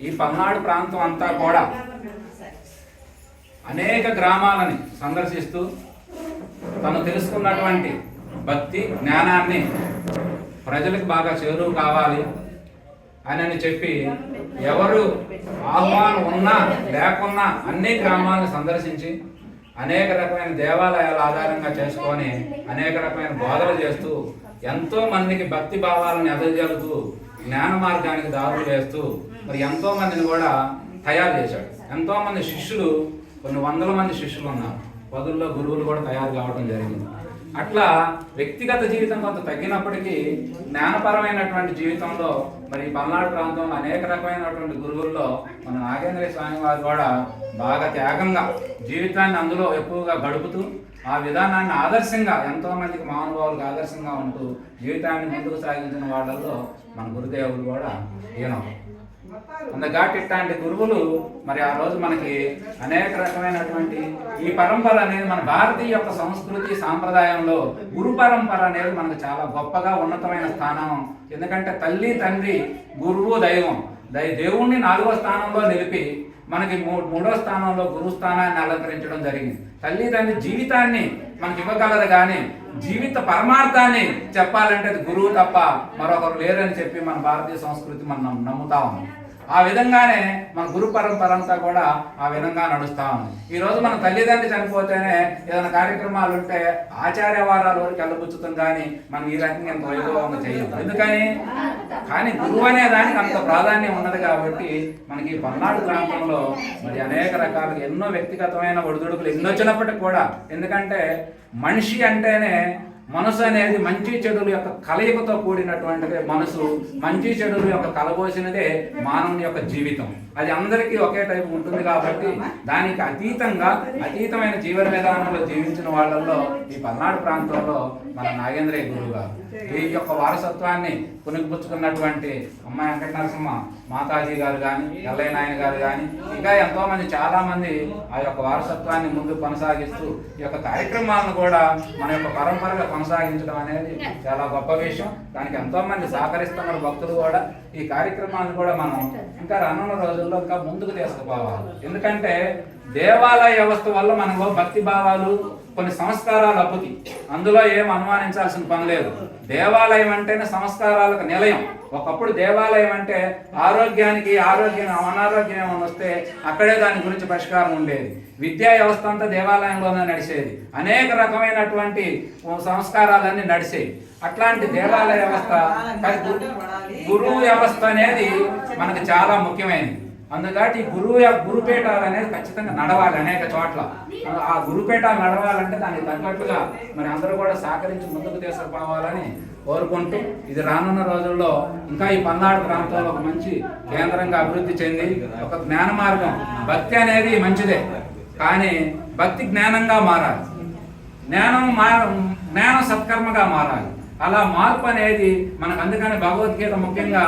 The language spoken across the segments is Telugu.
ఈ పల్నాడు ప్రాంతం అంతా కూడా అనేక గ్రామాలని సందర్శిస్తూ తను తెలుసుకున్నటువంటి భక్తి జ్ఞానాన్ని ప్రజలకు బాగా చేరువు కావాలి అని చెప్పి ఎవరు ఆహ్వానం ఉన్నా లేకున్నా అన్ని గ్రామాలను సందర్శించి అనేక రకమైన దేవాలయాల ఆధారంగా చేసుకొని అనేక రకమైన బోధలు చేస్తూ ఎంతో మందికి భక్తి భావాలను ఎదజల్లుతూ జ్ఞాన మార్గానికి దారులు వేస్తూ మరి ఎంతో మందిని కూడా తయారు చేశాడు. ఎంతో మంది శిష్యులు కొన్ని వందల మంది శిష్యులు ఉన్నారు. పదుల్లో గురువులు కూడా తయారు కావడం జరిగింది. అట్లా వ్యక్తిగత జీవితం కొంత తగ్గినప్పటికీ జ్ఞానపరమైనటువంటి జీవితంలో మరి పల్నాడు ప్రాంతంలో అనేక రకమైనటువంటి గురువుల్లో మన నాగేంద్ర స్వామి వారు కూడా బాగా త్యాగంగా జీవితాన్ని అందులో ఎక్కువగా గడుపుతూ ఆ విధానాన్ని ఆదర్శంగా ఎంతో మందికి మహానుభావులకు ఆదర్శంగా ఉంటూ జీవితాన్ని ముందుకు సాగించిన వాళ్ళల్లో మన గురుదేవులు కూడా ఈయన అందుకాటి ఇట్లాంటి గురువులు మరి ఆ రోజు మనకి అనేక రకమైనటువంటి ఈ పరంపర అనేది మన భారతీయ యొక్క సంస్కృతి సాంప్రదాయంలో గురు పరంపర అనేది మనకు చాలా గొప్పగా ఉన్నతమైన స్థానం. ఎందుకంటే తల్లి తండ్రి గురువు దైవం. దై దేవుణ్ణి నాలుగో స్థానంలో నిలిపి మనకి మూడో స్థానంలో గురు స్థానాన్ని అలంకరించడం జరిగింది. తల్లి తండ్రి జీవితాన్ని మనకి ఇవ్వగలరు కానీ జీవిత పరమార్థాన్ని చెప్పాలంటే అది గురువు తప్ప మరొకరు లేరని చెప్పి మన భారతీయ సంస్కృతి మనం నమ్ముతా ఉన్నాం. ఆ విధంగానే మన గురు పరంపర అంతా కూడా ఆ విధంగా నడుస్తా ఉంది. ఈ రోజు మన తల్లిదండ్రి చనిపోతేనే ఏదైనా కార్యక్రమాలు ఉంటే ఆచార్య వారాల వరకు వెళ్ళబుచ్చుతాం కానీ మనం ఈ రకంగా ఎంత వైభవంగా చేయము ఎందుకని? కానీ గురువు అనే దానికి అంత ప్రాధాన్యం ఉన్నది కాబట్టి మనకి పల్నాడు ప్రాంతంలో మరి అనేక రకాలుగా ఎన్నో వ్యక్తిగతమైన ఒడిదుడుకులు ఎన్నొచ్చినప్పటికీ కూడా ఎందుకంటే మనిషి అంటేనే మనసు అనేది మంచి చెడుల యొక్క కలయికతో కూడినటువంటిదే మనసు. మంచి చెడుల యొక్క కలబోసినదే మానవుని యొక్క జీవితం. అది అందరికీ ఒకే టైపు ఉంటుంది కాబట్టి దానికి అతీతంగా అతీతమైన జీవన విధానంలో జీవించిన వాళ్ళల్లో ఈ పల్నాడు ప్రాంతంలో మన నాగేంద్రయ్య గురువు గారు. ఈ యొక్క వారసత్వాన్ని పునిపుచ్చుకున్నటువంటి అమ్మాయి వెంకట నరసింహ మాతాజీ గారు కానీ ఎల్లయ్య నాయన గారు కానీ ఇంకా ఎంతో మంది చాలా మంది ఆ యొక్క వారసత్వాన్ని ముందు కొనసాగిస్తూ ఈ యొక్క కార్యక్రమాలను కూడా మన యొక్క పరంపరగా కొనసాగించడం అనేది చాలా గొప్ప విషయం. దానికి ఎంతో మంది భక్తులు కూడా. ఈ కార్యక్రమాలను కూడా మనం ఇంకా రానున్న రోజుల్లో ఇంకా ముందుకు తీసుకుపోవాలి. ఎందుకంటే దేవాలయ వ్యవస్థ వల్ల మనకు భక్తి భావాలు కొన్ని సంస్కారాలు అప్పుతాయి అందులో ఏం అనుమానించాల్సిన పని లేదు. దేవాలయం అంటేనే సంస్కారాలకు నిలయం. ఒకప్పుడు దేవాలయం అంటే ఆరోగ్యానికి ఆరోగ్యం అనారోగ్యం ఏమైనా వస్తే అక్కడే దాని గురించి పరిష్కారం ఉండేది. విద్యా వ్యవస్థ అంతా దేవాలయంలోనే నడిచేది. అనేక రకమైనటువంటి సంస్కారాలన్నీ నడిచేవి అట్లాంటి దేవాలయ వ్యవస్థ గురువు వ్యవస్థ అనేది మనకు చాలా ముఖ్యమైనది. అందుకాటి గురువు గురుపేట అనేది ఖచ్చితంగా నడవాలి అనేక చోట్ల. ఆ గురుపేట నడవాలంటే దానికి తగ్గట్టుగా మరి అందరూ కూడా సహకరించి ముందుకు తీసుకుపోవాలని కోరుకుంటూ ఇది రానున్న రోజుల్లో ఇంకా ఈ పల్నాడు ప్రాంతంలో ఒక మంచి కేంద్రంగా అభివృద్ధి చెంది ఒక జ్ఞాన మార్గం. భక్తి అనేది మంచిదే కానీ భక్తి జ్ఞానంగా మారాలి. జ్ఞానం మా జ్ఞానం సత్కర్మగా మారాలి. అలా మార్పు అనేది మనకు అందుకని భగవద్గీత ముఖ్యంగా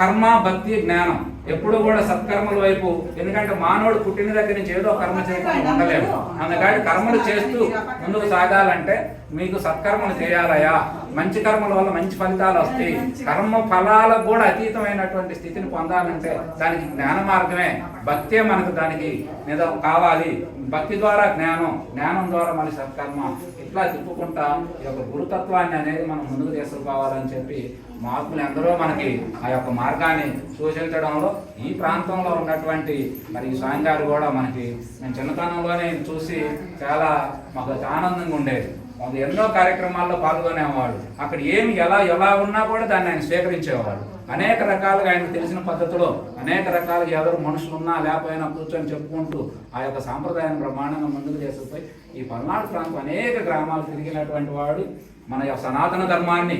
కర్మ భక్తి జ్ఞానం. ఎప్పుడు కూడా సత్కర్మల వైపు ఎందుకంటే మానవుడు పుట్టిన దగ్గర నుంచి ఏదో కర్మ చేయకుండా ఉండలేము అందుకని కర్మలు చేస్తూ ముందుకు సాగాలంటే మీకు సత్కర్మలు చేయాలయా? మంచి కర్మల వల్ల మంచి ఫలితాలు వస్తాయి. కర్మ ఫలాలకు కూడా అతీతమైనటువంటి స్థితిని పొందాలంటే దానికి జ్ఞాన మార్గమే. భక్తే మనకు దానికి నిజ కావాలి. భక్తి ద్వారా జ్ఞానం జ్ఞానం ద్వారా మళ్ళీ సత్కర్మ. ఇట్లా తిప్పుకుంటా ఈ యొక్క గురుతత్వాన్ని అనేది మనం ముందుకు తీసుకుపోవాలని చెప్పి మహాత్ములు ఎందరో మనకి ఆ యొక్క మార్గాన్ని సూచించడంలో ఈ ప్రాంతంలో ఉన్నటువంటి మరి స్వామి గారు కూడా మనకి నేను చిన్నతనంలోనే చూసి చాలా మాకు ఆనందంగా ఉండేది. మాకు ఎన్నో కార్యక్రమాల్లో పాల్గొనేవాడు. అక్కడ ఏమి ఎలా ఎలా ఉన్నా కూడా దాన్ని ఆయన స్వీకరించేవాడు. అనేక రకాలుగా ఆయన తెలిసిన పద్ధతిలో అనేక రకాలుగా ఎవరు మనుషులు ఉన్నా లేకపోయినా కూర్చొని చెప్పుకుంటూ ఆ యొక్క సాంప్రదాయాన్ని ప్రమాణంగా ముందుకు చేసుకుపోయి ఈ పల్నాడు ప్రాంతం అనేక గ్రామాలు తిరిగినటువంటి వాడు. మన యొక్క సనాతన ధర్మాన్ని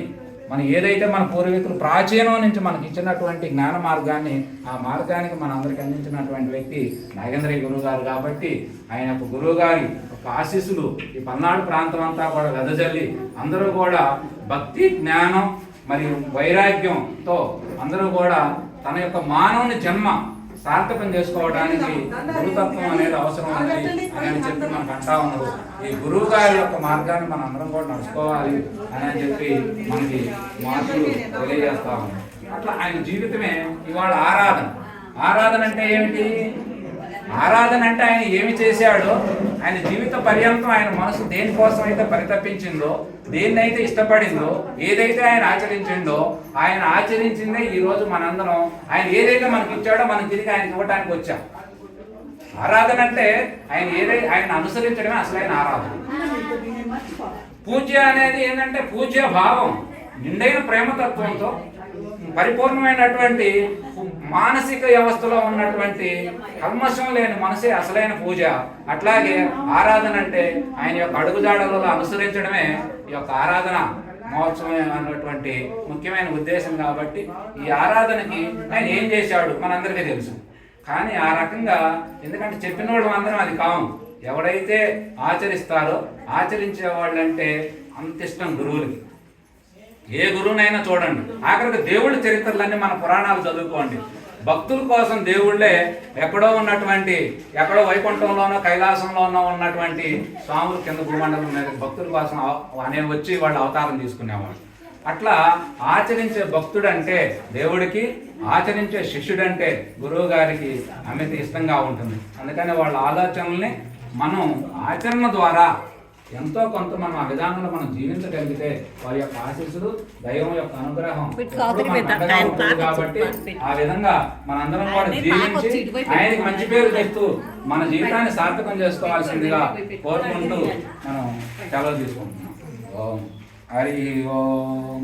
మన ఏదైతే మన పూర్వీకులు ప్రాచీనం నుంచి మనకి ఇచ్చినటువంటి జ్ఞాన మార్గాన్ని ఆ మార్గానికి మన అందరికి అందించినటువంటి వ్యక్తి నాగేంద్రయ్య గురువు గారు కాబట్టి ఆయన యొక్క గురువు గారి ఒక ఆశీస్సులు ఈ పల్నాడు ప్రాంతం అంతా కూడా వెదజల్లి అందరూ కూడా భక్తి జ్ఞానం మరియు వైరాగ్యంతో అందరూ కూడా తన యొక్క మానవుని జన్మ సార్థకం చేసుకోవడానికి గురుతత్వం అనేది అవసరం ఉంది అని చెప్పి మనకు అంటా ఉన్నారు. ఈ గురువు గారి యొక్క మార్గాన్ని మనం అందరం కూడా నడుచుకోవాలి అని అని చెప్పి మనకి మాటలు తెలియజేస్తా ఉన్నారు. అట్లా ఆయన జీవితమే ఇవాళ ఆరాధన. ఆరాధన అంటే ఏమిటి? ఆరాధన అంటే ఆయన ఏమి చేశాడో ఆయన జీవిత పర్యంతం ఆయన మనసు దేనికోసం అయితే పరితపించిందో దేన్నైతే ఇష్టపడిందో ఏదైతే ఆయన ఆచరించిందో ఆయన ఆచరించిందే ఈ రోజు మనందరం. ఆయన ఏదైతే మనకి ఇచ్చాడో మనం తిరిగి ఆయనకి ఇవ్వడానికి వచ్చాం. ఆరాధన అంటే ఆయన ఏదైతే ఆయన అనుసరించడమే అసలైన ఆరాధన. పూజ్య అనేది ఏంటంటే పూజ్య భావం నిండైన ప్రేమతత్వంతో పరిపూర్ణమైనటువంటి మానసిక వ్యవస్థలో ఉన్నటువంటి కల్మషం లేని మనసే అసలైన పూజ. అట్లాగే ఆరాధన అంటే ఆయన యొక్క అడుగుజాడలలో అనుసరించడమే ఈ యొక్క ఆరాధన మహోత్సవం అన్నటువంటి ముఖ్యమైన ఉద్దేశం కాబట్టి ఈ ఆరాధనకి ఆయన ఏం చేశాడు మనందరికీ తెలుసు. కానీ ఆ రకంగా ఎందుకంటే చెప్పిన వాళ్ళు అందరం అది కాము. ఎవడైతే ఆచరిస్తారో ఆచరించే వాళ్ళంటే అంత ఇష్టం గురువులకి. ఏ గురువునైనా చూడండి. ఆఖరికి దేవుళ్ళ చరిత్రలన్నీ మన పురాణాలు చదువుకోండి. భక్తుల కోసం దేవుళ్ళే ఎక్కడో ఉన్నటువంటి ఎక్కడో వైకుంఠంలోనో కైలాసంలోనో ఉన్నటువంటి స్వాములు కింద భూమండలం మీద భక్తుల కోసం అవ- అనే వచ్చి వాళ్ళు అవతారం తీసుకునేవాళ్ళు. అట్లా ఆచరించే భక్తుడు అంటే దేవుడికి ఆచరించే శిష్యుడంటే గురువు గారికి అమిత ఇష్టంగా ఉంటుంది. అందుకని వాళ్ళ ఆలోచనల్ని మనం ఆచరణ ద్వారా ఎంతో కొంత మనం ఆ విధానంలో మనం జీవించగలిగితే వారి యొక్క ఆశీస్సులు దైవం యొక్క అనుగ్రహం కాబట్టి ఆ విధంగా మనందరం కూడా జీవించి ఆయనకి మంచి పేరు తెస్తూ మన జీవితాన్ని సార్థకం చేసుకోవాల్సిందిగా కోరుకుంటూ మనం సెలవు తీసుకుంటున్నాం. ఓం. హరి ఓం.